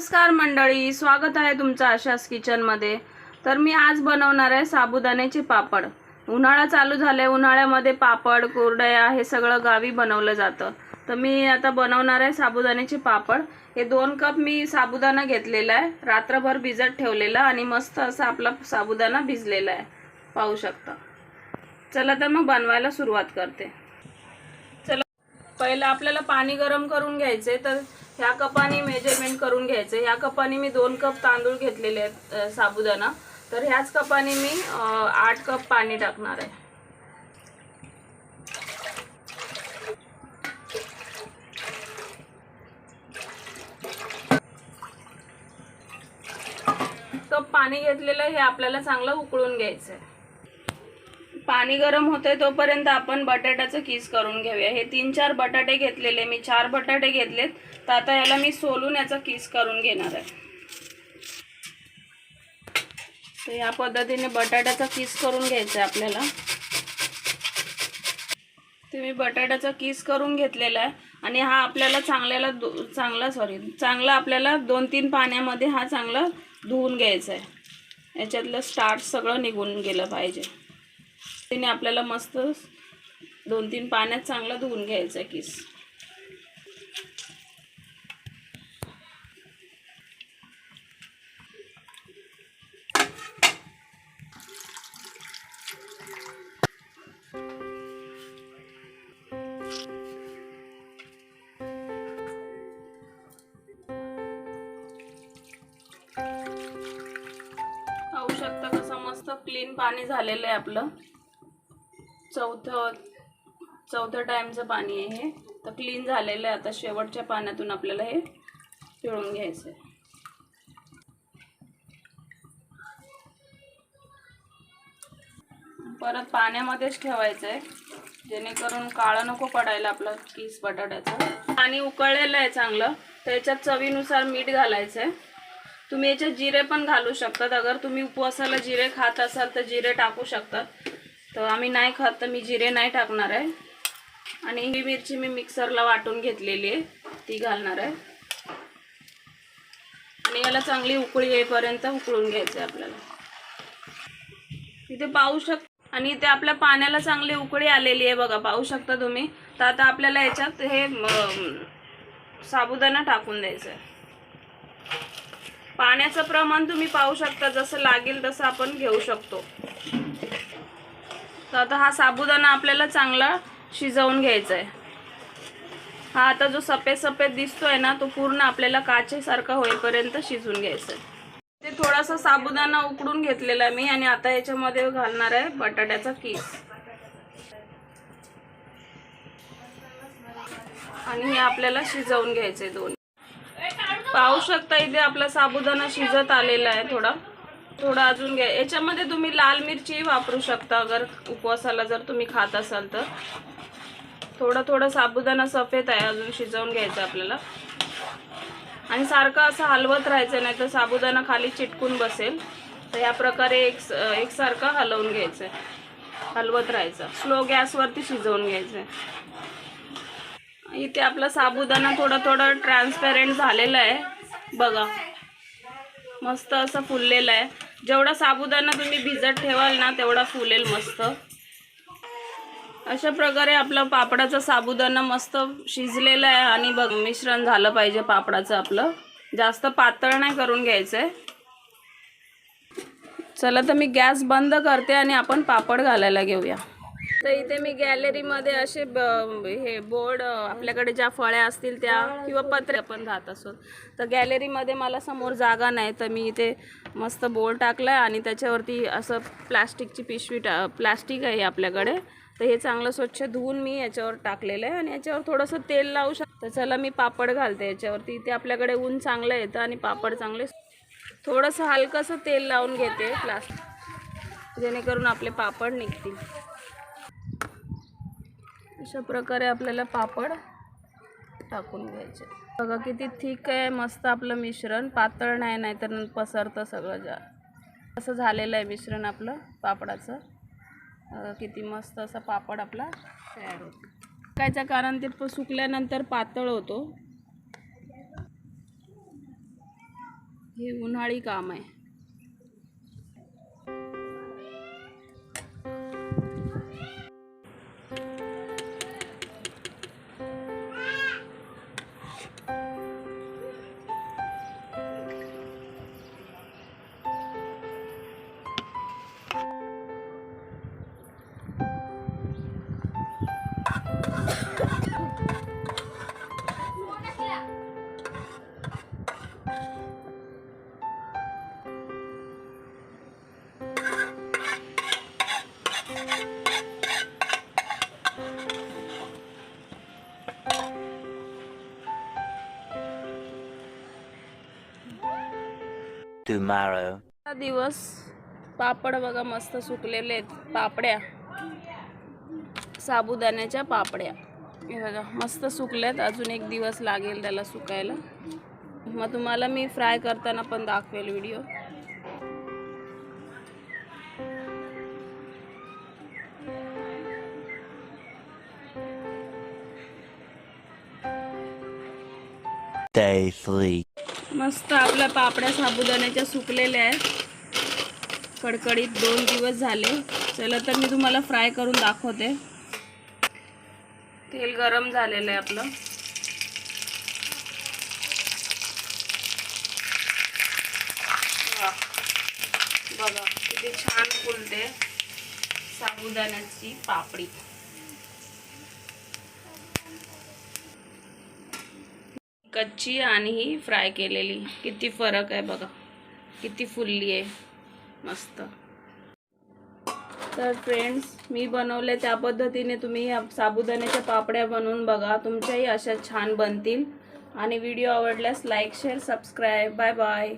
नमस्कार मंडळी स्वागत आहे तुमचं आशास किचनमध्ये तर मी आज बनवणार आहे साबुदाण्याचे पापड. उन्हाळा चालू झालाय उन्हाळ्यामध्ये पापड कोरड्या हे सगळं गावी बनवलं जातं. तर मी आता बनवणार आहे साबुदाण्याचे पापड. हे दोन कप मी साबुदाणा घेतलेला आहे. रात्रभर भिजत ठेवलेला आणि मस्त असा आपला साबुदाणा भिजलेला आहे. पाहू शकता. चला तर मग बनवायला सुरुवात करते. चला पहिलं आपल्याला पाणी गरम करून घ्यायचे तर ह्या कपाने मेजरमेंट करून घ्यायचे. ह्या कपाने मी दोन कप तांदूळ घेतलेले आहेत साबुदाणा. तर ह्याच कपाने मी आठ कप पाणी टाकणार आहे. कप पाणी घेतलेलं हे आपल्याला चांगलं उकळून घ्यायचं आहे पाणी गरम होतंय तोपर्यंत आपण बटाट्याचं किस करून घेऊया. हे तीन चार बटाटे घेतलेले मी चार बटाटे घेतलेत. तर आता याला मी सोलून याचा किस करून घेणार आहे. तर या पद्धतीने बटाट्याचा किस करून घ्यायचा आहे आपल्याला. ते मी बटाट्याचा किस करून घेतलेला आहे. आणि हा आपल्याला चांगल्याला दो चांगला सॉरी चांगला आपल्याला दोन तीन पाण्यामध्ये हा चांगला धुवून घ्यायचा आहे. याच्यातलं स्टार्ट सगळं निघून गेलं पाहिजे. तिने आपल्याला मस्त दोन तीन पाण्यात चांगलं धुवून घ्यायचा किस. पाहू शकता कसं मस्त क्लीन पाणी झालेलं आहे आपलं. चौथं चौथं टाईमचं पाणी आहे हे. तर क्लीन झालेलं आहे. आता शेवटच्या पाण्यातून आपल्याला हे पिळून घ्यायचं आहे परत पाण्यामध्येच ठेवायचं आहे जेणेकरून काळं नको पडायला आपलं किस बटाट्याचं. पाणी उकळलेलं आहे चांगलं. तर याच्यात चवीनुसार मीठ घालायचं आहे तुम्ही याच्यात जिरे पण घालू शकतात. अगर तुम्ही उपवासाला जिरे खात असाल तर जिरे टाकू शकतात. तर आम्ही नाही खात तर मी जिरे नाही टाकणार आहे. आणि ही मिरची मी मिक्सरला वाटून घेतलेली आहे. ती घालणार आहे. आणि याला चांगली उकळी येईपर्यंत उकळून घ्यायचं आहे आपल्याला. इथे पाहू शक आणि इथे आपल्या पाण्याला चांगली उकळी आलेली आहे बघा पाहू शकता तुम्ही. तर आता आपल्याला याच्यात हे साबुदाणा टाकून द्यायचं आहे. पाण्याचं प्रमाण तुम्ही पाहू शकता जसं लागेल तसं आपण घेऊ शकतो. तर आता हा साबुदाणा आपल्याला चांगला शिजवून घ्यायचा आहे हा आता जो सफेद सफेद दिसतोय ना तो पूर्ण आपल्याला काचेसारखा होईपर्यंत शिजवून घ्यायचा आहे ते थोडासा साबुदाणा उकडून घेतलेला आहे मी आणि आता याच्यामध्ये घालणार आहे बटाट्याचा किस. आणि हे आपल्याला शिजवून घ्यायचे दोन पाहू शकता इथे आपला साबुदाणा शिजत आलेला आहे थोडा. थोडं अजून घ्या. याच्यामध्ये तुम्ही लाल मिरची वापरू शकता अगर उपवासाला जर तुम्ही खात असाल तर. थोडं थोडं साबुदाणा सफेद आहे अजून शिजवून घ्यायचं आपल्याला. आणि सारखं असं हलवत राहायचं नाही तर साबुदाणा खाली चिटकून बसेल. तर या प्रकारे एक एकसारखं हलवून घ्यायचं हलवत राहायचं. स्लो गॅसवरती शिजवून घ्यायचं इथे आपला साबुदाणा थोडं थोडं ट्रान्सपेरंट झालेलं आहे. बघा. मस्त असं फुललेलं आहे. जेवढा साबुदाणा तुम्ही भिजत ठेवाल ना तेवढा फुलेल मस्त. अशा प्रकारे आपलं पापडाचा साबुदाणा मस्त शिजलेला आहे आणि बघ मिश्रण झालं पाहिजे पापडाचं आपलं. जास्त पातळ नाही करून घ्यायचं आहे चला तर मी गॅस बंद करते आणि आपण पापड घालायला घेऊया. तर इथे मी गॅलरीमध्ये असे हे बोर्ड आपल्याकडे ज्या फळ्या असतील त्या किंवा पत्रे आपण राहत असो तर गॅलरीमध्ये मला समोर जागा नाही तर मी इथे मस्त बोर्ड टाकला आणि त्याच्यावरती असं प्लास्टिकची पिशवी टा प्लास्टिक आहे आपल्याकडे. तर हे चांगलं स्वच्छ धुवून मी याच्यावर टाकलेलं आहे आणि याच्यावर थोडंसं तेल लावू शकतं चला मी पापड घालते याच्यावरती. इथे आपल्याकडे ऊन चांगलं येतं आणि पापड चांगले थोडंसं हलकंसं तेल लावून घेते प्लास्टिक जेणेकरून आपले पापड निघतील. अशा प्रकारे आपल्याला पापड टाकून घ्यायचे. बघा किती थिक आहे मस्त आपलं मिश्रण. पातळ नाही नाही तर पसरतं सगळं जा. असं झालेलं आहे मिश्रण आपलं पापडाचं. बघा किती मस्त असा पापड आपला तयार होतो. टाकायचं कारण ते सुकल्यानंतर पातळ होतो. हे उन्हाळी काम आहे. Tomorrow. दिवस पापड बघा मस्त सुकलेले आहेत पापड्या साबुदाण्याच्या पापड्या हे बघा मस्त सुकल्यात अजून एक दिवस लागेल त्याला सुकायला मग तुम्हाला मी फ्राय करताना पण दाखवेल व्हिडिओ Day three. मस्त आपल्या पापड्या साबुदाण्याच्या सुकलेल्या आहेत. कडकडीत दोन दिवस झाले. चला तर मी तुम्हाला फ्राय करून दाखवते. तेल गरम झालेलं आहे आपलं. बघा किती छान फुलते साबुदाण्याची पापडी. कच्ची आणि ही फ्राय केलेली. किती फरक आहे बघा. किती फुलली आहे. मस्त. तर फ्रेंड्स मी बनवले त्या पद्धतीने तुम्ही ह्या साबुदाण्याच्या पापड्या बनवून बघा. तुमच्याही अशा छान बनतील. आणि व्हिडिओ आवडल्यास like share subscribe bye bye